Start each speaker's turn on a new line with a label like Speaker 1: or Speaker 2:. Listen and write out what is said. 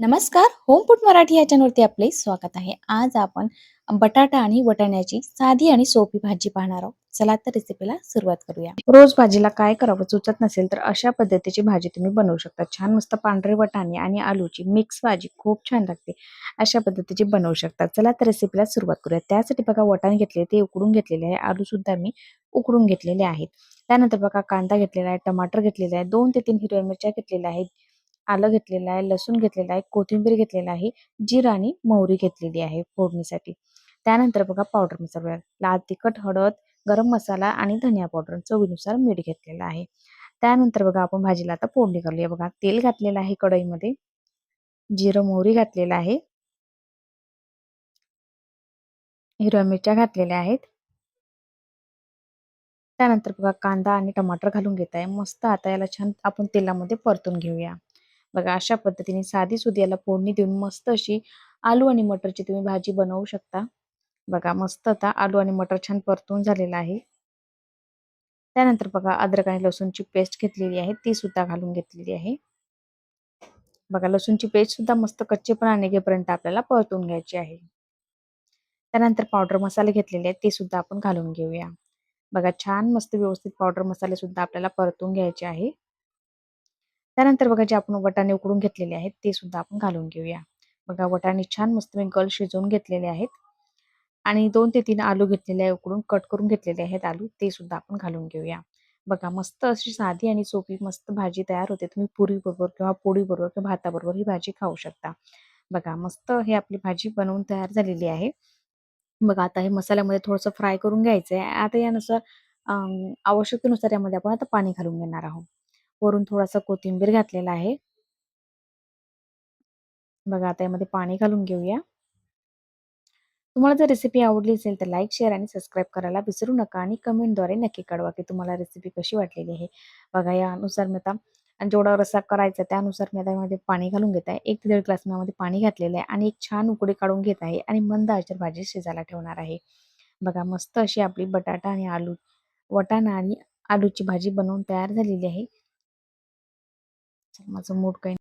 Speaker 1: नमस्कार home food Marathi या चॅनलवरती आपले स्वागत आहे. आज आपण बटाटा आणि वटाण्याची साधी आणि सोपी भाजी पाहणार आहोत. चला तर रेसिपीला सुरुवात करूया. रोज भाजीला काय करावं सुचत नसेल तर अशा पद्धतीची भाजी तुम्ही बनवू शकता. छान मस्त पांढरे वटाणे आणि आलूची मिक्स भाजी खूप छान लागते. अशा पद्धतीची बनवू शकता. चला तर रेसिपीला सुरुवात करूया. त्यासाठी बघा वटाणे घेतले ते उकडून घेतलेले आहे. आलू सुद्धा मी उकडून घेतलेले आहेत. त्यानंतर बघा कांदा घेतलेला आहे टमाटर घेतलेला आहे दोन ते तीन हिरव्या मिरच्या घेतलेल्या आहेत. आलं घेतलेलं आहे लसूण घेतलेला आहे कोथिंबीर घेतलेला आहे जिरा आणि मोहरी घेतलेली आहे फोडणीसाठी. त्यानंतर बघा पावडर मसाला लाल तिखट हळद गरम मसाला आणि धनिया पावडर चवीनुसार मीठ घेतलेलं आहे. त्यानंतर बघा आपण भाजीला आता फोडणी करूया बघा. तेल घातलेलं आहे कढईमध्ये जिरं मोहरी घातलेलं आहे. हिरव्या मिरच्या घातलेल्या आहेत. त्यानंतर बघा कांदा आणि टमाटर घालून घेत आहे. मस्त आता याला छान आपण तेलामध्ये परतून घेऊया. बघा अशा पद्धतीने साधी सुधी याला फोडणी देऊन मस्त अशी आलू आणि मटरची तुम्ही भाजी बनवू शकता. बघा मस्त आता आलू आणि मटर छान परतून झालेला आहे. त्यानंतर बघा अद्रक आणि लसूणची पेस्ट घेतलेली आहे. ती सुद्धा घालून घेतलेली आहे. बघा लसूणची पेस्ट सुद्धा मस्त कच्चेपणा निघेपर्यंत आपल्याला परतून घ्यायची आहे. त्यानंतर पावडर मसाले घेतलेले आहेत. ते सुद्धा आपण घालून घेऊया. बघा छान मस्त व्यवस्थित पावडर मसाले सुद्धा आपल्याला परतून घ्यायचे आहे. त्यानंतर बघा जे आपण वटाणे उकडून घेतलेले आहेत ते सुद्धा आपण घालून घेऊया. बघा वटाणे छान मस्त मी गल शिजवून घेतलेले आहेत. आणि दोन ते तीन आलू घेतलेले आहे उकडून कट करून घेतलेले आहेत आलू ते सुद्धा आपण घालून घेऊया. बघा मस्त अशी साधी आणि सोपी मस्त भाजी तयार होते. तुम्ही पुरी बरोबर किंवा पोळी बरोबर किंवा भाताबरोबर ही भाजी खाऊ शकता. बघा मस्त हे आपली भाजी बनवून तयार झालेली आहे. बघा आता हे मसाल्यामध्ये थोडंसं फ्राय करून घ्यायचं आहे आता यानुसार आवश्यकतेनुसार यामध्ये आपण आता पाणी घालून घेणार आहोत. वरून थोडासा कोथिंबीर घातलेला आहे. बघा आता यामध्ये पाणी घालून घेऊया. तुम्हाला जर रेसिपी आवडली असेल तर लाईक शेअर आणि सबस्क्राईब करायला विसरू नका आणि कमेंटद्वारे नक्की कळवा की तुम्हाला रेसिपी कशी वाटलेली आहे. बघा यानुसार मी आता आणि जेवढा रसा करायचा त्यानुसार मी आता यामध्ये पाणी घालून घेत आहे. एक ते दीड ग्लास यामध्ये पाणी घातलेलं आहे आणि एक छान उकडी काढून घेत आहे आणि मंद आचर भाजी शिजायला ठेवणार आहे. बघा मस्त अशी आपली बटाटा आणि आलू वटाणा आणि आलूची भाजी बनवून तयार झालेली आहे. माझं मूड काही